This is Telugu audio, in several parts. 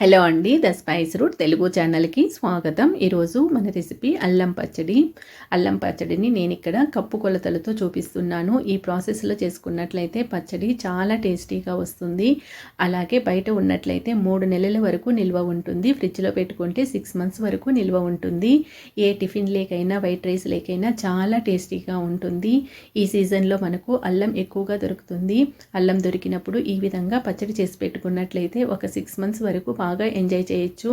హలో అండి ద స్పైస్ రూట్ తెలుగు ఛానల్కి స్వాగతం. ఈరోజు మన రెసిపీ అల్లం పచ్చడి. అల్లం పచ్చడిని నేను ఇక్కడ కప్పు కొలతలతో చూపిస్తున్నాను. ఈ ప్రాసెస్లో చేసుకున్నట్లయితే పచ్చడి చాలా టేస్టీగా వస్తుంది. అలాగే బయట ఉన్నట్లయితే మూడు నెలల వరకు నిల్వ ఉంటుంది. ఫ్రిడ్జ్లో పెట్టుకుంటే సిక్స్ మంత్స్ వరకు నిల్వ ఉంటుంది. ఏ టిఫిన్ లేకైనా వైట్ రైస్ లేకైనా చాలా టేస్టీగా ఉంటుంది. ఈ సీజన్లో మనకు అల్లం ఎక్కువగా దొరుకుతుంది. అల్లం దొరికినప్పుడు ఈ విధంగా పచ్చడి చేసి పెట్టుకున్నట్లయితే ఒక సిక్స్ మంత్స్ వరకు బాగా ఎంజాయ్ చేయొచ్చు.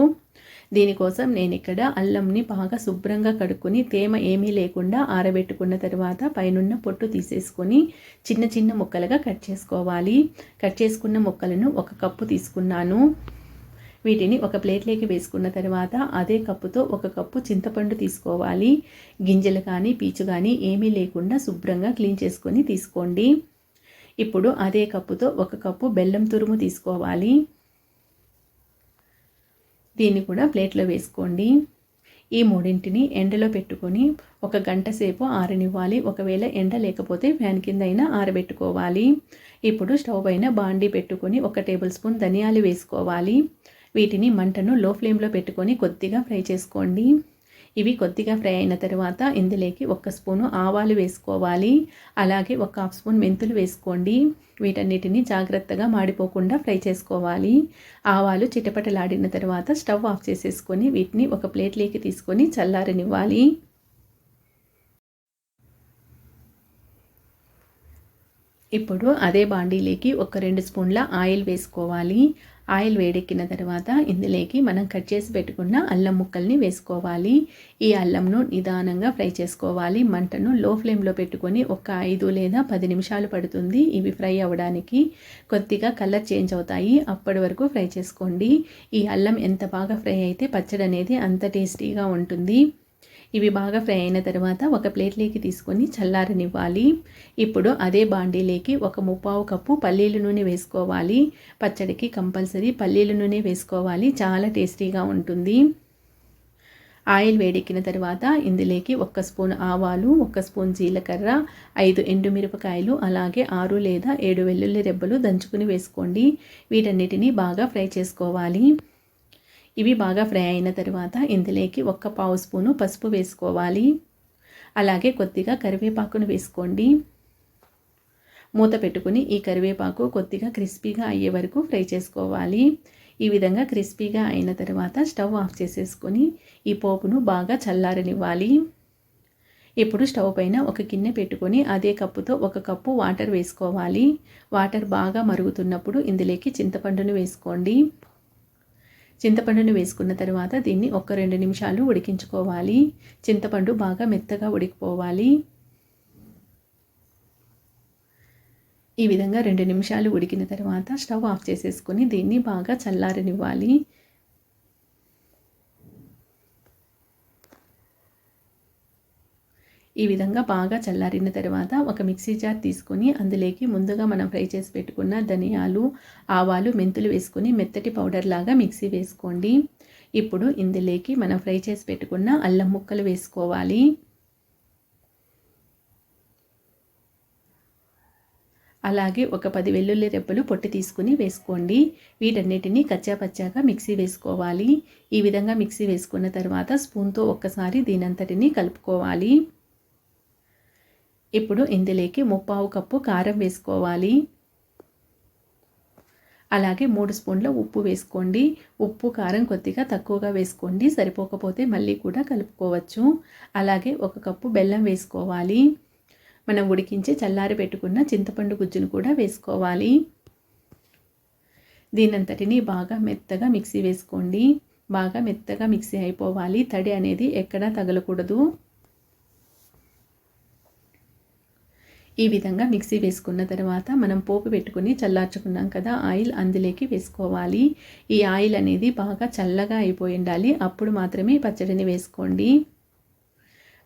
దీనికోసం నేను ఇక్కడ అల్లంని బాగా శుభ్రంగా కడుక్కొని తేమ ఏమీ లేకుండా ఆరబెట్టుకున్న తర్వాత పైనున్న పొట్టు తీసేసుకొని చిన్న చిన్న ముక్కలుగా కట్ చేసుకోవాలి. కట్ చేసుకున్న ముక్కలను ఒక కప్పు తీసుకున్నాను. వీటిని ఒక ప్లేట్లోకి వేసుకున్న తర్వాత అదే కప్పుతో ఒక కప్పు చింతపండు తీసుకోవాలి. గింజలు కానీ పీచు కానీ ఏమీ లేకుండా శుభ్రంగా క్లీన్ చేసుకొని తీసుకోండి. ఇప్పుడు అదే కప్పుతో ఒక కప్పు బెల్లం తురుము తీసుకోవాలి. దీన్ని కూడా ప్లేట్లో వేసుకోండి. ఈ మూడింటిని ఎండలో పెట్టుకొని ఒక గంట సేపు ఆరనివ్వాలి. ఒకవేళ ఎండ లేకపోతే ఫ్యాన్ కింద అయినా ఆరబెట్టుకోవాలి. ఇప్పుడు స్టవ్ పైన బాండీ పెట్టుకొని ఒక టేబుల్ స్పూన్ ధనియాలు వేసుకోవాలి. వీటిని మంటను లో ఫ్లేమ్లో పెట్టుకొని కొద్దిగా ఫ్రై చేసుకోండి. ఇవి కొద్దిగా ఫ్రై అయిన తర్వాత ఇందులోకి ఒక స్పూను ఆవాలు వేసుకోవాలి. అలాగే ఒక హాఫ్ స్పూన్ మెంతులు వేసుకోండి. వీటన్నిటిని జాగ్రత్తగా మాడిపోకుండా ఫ్రై చేసుకోవాలి. ఆవాలు చిటపటలాడిన తర్వాత స్టవ్ ఆఫ్ చేసేసుకొని వీటిని ఒక ప్లేట్లోకి తీసుకొని చల్లారనివ్వాలి. ఇప్పుడు అదే బాండీలోకి ఒక రెండు స్పూన్ల ఆయిల్ వేసుకోవాలి. ఆయిల్ వేడెక్కిన తర్వాత ఇందులోకి మనం కట్ చేసి పెట్టుకున్న అల్లం ముక్కల్ని వేసుకోవాలి. ఈ అల్లంను నిదానంగా ఫ్రై చేసుకోవాలి. మంటను లో ఫ్లేమ్లో పెట్టుకొని ఒక ఐదు లేదా పది నిమిషాలు పడుతుంది. ఇవి ఫ్రై అవ్వడానికి కొద్దిగా కలర్ చేంజ్ అవుతాయి. అప్పటి వరకు ఫ్రై చేసుకోండి. ఈ అల్లం ఎంత బాగా ఫ్రై అయితే పచ్చడి అనేది అంత టేస్టీగా ఉంటుంది. ఇవి బాగా ఫ్రై అయిన తర్వాత ఒక ప్లేట్లోకి తీసుకొని చల్లారనివ్వాలి. ఇప్పుడు అదే బాండీలోకి ఒక ముప్పావు కప్పు పల్లీల నూనె వేసుకోవాలి. పచ్చడికి కంపల్సరీ పల్లీల నూనె వేసుకోవాలి. చాలా టేస్టీగా ఉంటుంది. ఆయిల్ వేడెక్కిన తర్వాత ఇందులోకి ఒక స్పూన్ ఆవాలు ఒక స్పూన్ జీలకర్ర ఐదు ఎండుమిరపకాయలు అలాగే ఆరు లేదా ఏడు వెల్లుల్లి రెబ్బలు దంచుకుని వేసుకోండి. వీటన్నిటిని బాగా ఫ్రై చేసుకోవాలి. ఇవి బాగా ఫ్రై అయిన తర్వాత ఇందులోకి ఒక్క పావు స్పూను పసుపు వేసుకోవాలి. అలాగే కొద్దిగా కరివేపాకును వేసుకోండి. మూత పెట్టుకుని ఈ కరివేపాకు కొద్దిగా క్రిస్పీగా అయ్యే వరకు ఫ్రై చేసుకోవాలి. ఈ విధంగా క్రిస్పీగా అయిన తర్వాత స్టవ్ ఆఫ్ చేసేసుకొని ఈ పోపును బాగా చల్లారనివ్వాలి. ఇప్పుడు స్టవ్ పైన ఒక గిన్నె పెట్టుకొని అదే కప్పుతో ఒక కప్పు వాటర్ వేసుకోవాలి. వాటర్ బాగా మరుగుతున్నప్పుడు ఇందులోకి చింతపండును వేసుకోండి. చింతపండును వేసుకున్న తర్వాత దీన్ని ఒక రెండు నిమిషాలు ఉడికించుకోవాలి. చింతపండు బాగా మెత్తగా ఉడికిపోవాలి. ఈ విధంగా రెండు నిమిషాలు ఉడికిన తర్వాత స్టవ్ ఆఫ్ చేసేసుకొని దీన్ని బాగా చల్లారనివ్వాలి. ఈ విధంగా బాగా చల్లారిన తర్వాత ఒక మిక్సీ జార్ తీసుకొని అందులోకి ముందుగా మనం ఫ్రై చేసి పెట్టుకున్న ధనియాలు ఆవాలు మెంతులు వేసుకొని మెత్తటి పౌడర్ లాగా మిక్సీ వేసుకోండి. ఇప్పుడు ఇందులోకి మనం ఫ్రై చేసి పెట్టుకున్న అల్లం ముక్కలు వేసుకోవాలి. అలాగే ఒక పది వెల్లుల్లి రెబ్బలు పొట్టి తీసుకుని వేసుకోండి. వీటన్నిటిని కచ్చాపచ్చాగా మిక్సీ వేసుకోవాలి. ఈ విధంగా మిక్సీ వేసుకున్న తర్వాత స్పూన్తో ఒక్కసారి దీనంతటిని కలుపుకోవాలి. ఇప్పుడు ఇందులోకి ముప్పావు కప్పు కారం వేసుకోవాలి. అలాగే మూడు స్పూన్ల ఉప్పు వేసుకోండి. ఉప్పు కారం కొద్దిగా తక్కువగా వేసుకోండి. సరిపోకపోతే మళ్ళీ కూడా కలుపుకోవచ్చు. అలాగే ఒక కప్పు బెల్లం వేసుకోవాలి. మనం ఉడికించి చల్లారి పెట్టుకున్న చింతపండు గుజ్జును కూడా వేసుకోవాలి. దీనంతటిని బాగా మెత్తగా మిక్సీ వేసుకోండి. బాగా మెత్తగా మిక్సీ అయిపోవాలి. తడి అనేది ఎక్కడా తగలకూడదు. ఈ విధంగా మిక్సీ వేసుకున్న తర్వాత మనం పోపు పెట్టుకుని చల్లార్చుకున్నాం కదా ఆయిల్ అందులోకి వేసుకోవాలి. ఈ ఆయిల్ అనేది బాగా చల్లగా అయిపోయి ఉండాలి. అప్పుడు మాత్రమే పచ్చడిని వేసుకోండి.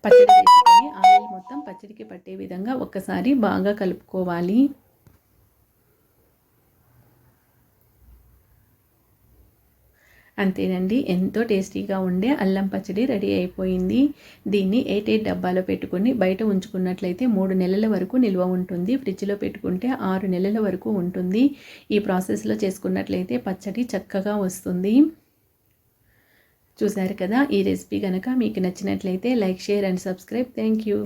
పచ్చడి వేసుకొని ఆయిల్ మొత్తం పచ్చడికి పట్టే విధంగా ఒక్కసారి బాగా కలుపుకోవాలి. అంతేనండి. ఎంతో టేస్టీగా ఉండే అల్లం పచ్చడి రెడీ అయిపోయింది. దీన్ని ఎయిట్ ఎయిట్ డబ్బాలో పెట్టుకుని బయట ఉంచుకున్నట్లయితే మూడు నెలల వరకు నిల్వ ఉంటుంది. ఫ్రిడ్జ్లో పెట్టుకుంటే ఆరు నెలల వరకు ఉంటుంది. ఈ ప్రాసెస్లో చేసుకున్నట్లయితే పచ్చడి చక్కగా వస్తుంది. చూసారు కదా? ఈ రెసిపీ కనుక మీకు నచ్చినట్లయితే like share and subscribe. Thank you